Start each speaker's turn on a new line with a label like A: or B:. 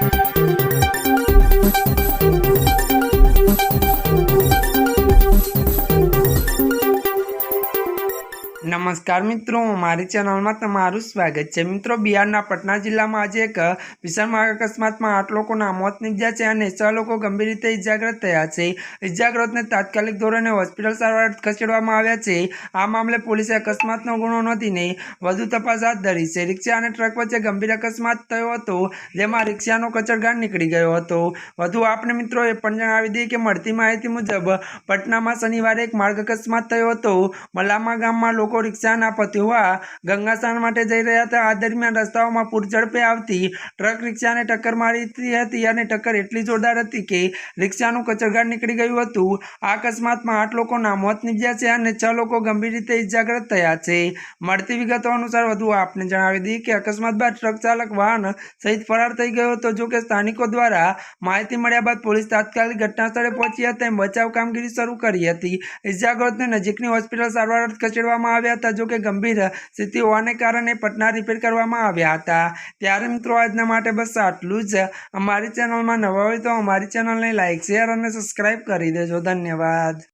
A: Thank you. નમસ્કાર મિત્રો, મારી ચેનલમાં તમારું સ્વાગત છે. મિત્રો, બિહારના પટના જિલ્લામાં આજે એક ભીષણ માર્ગ અકસ્માતમાં આઠ લોકોના મોત નીપજ્યા છે અને છ લોકો ગંભીર રીતે ઇજાગ્રસ્ત થયા છે. ઇજાગ્રસ્તને તાત્કાલિક ધોરણે હોસ્પિટલ સારવાર ખસેડવામાં આવ્યા છે. આ મામલે પોલીસે અકસ્માતનો ગુનો નોંધીને વધુ તપાસ હાથ ધરી છે. રિક્ષા અને ટ્રક વચ્ચે ગંભીર અકસ્માત થયો હતો, જેમાં રિક્ષાનો કચરગાળ નીકળી ગયો હતો. વધુ આપણે મિત્રો એ પણ જણાવી દઈએ કે મળતી માહિતી મુજબ, પટનામાં શનિવારે એક માર્ગ અકસ્માત થયો હતો. મલામા ગામમાં લોકો રિક્ષાના પતિવા ગંગાસ્નાન માટે જઈ રહ્યા હતા. આ દરમિયાન રસ્તાઓમાં પૂરઝડપે આવતી ટ્રક રિક્ષાને ટક્કર મારી હતી અને ટક્કર એટલી જોરદાર હતી કે રિક્ષાનું કચરગાડ નીકળી ગયું હતું. આ અકસ્માતમાં આઠ લોકોના મોત નીપજ્યા છે અને છ લોકો ગંભીર રીતે ઇજાગ્રસ્ત થયા છે. મળતી વિગતો અનુસાર વધુ આપને જણાવી દઈએ કે અકસ્માત બાદ ટ્રક ચાલક વાહન સહિત ફરાર થઈ ગયો હતો. જો કે સ્થાનિકો દ્વારા માહિતી મળ્યા બાદ પોલીસ તાત્કાલિક ઘટના સ્થળે પહોંચી હતી અને બચાવ કામગીરી શરૂ કરી હતી. ઇજાગ્રસ્તને નજીકની હોસ્પિટલ સારવાર ખસેડવામાં ખસેડવામાં આવ્યા હતા. જો કે ગંભીર સ્થિતિ હોવાને કારણે પટના રિપેર કરવામાં આવ્યા હતા. ત્યારે મિત્રો, આજના માટે બસ આટલું જ. અમારી ચેનલમાં નવા હોય તો અમારી ચેનલને લાઇક શેર અને સબસ્ક્રાઈબ કરી દેજો. ધન્યવાદ.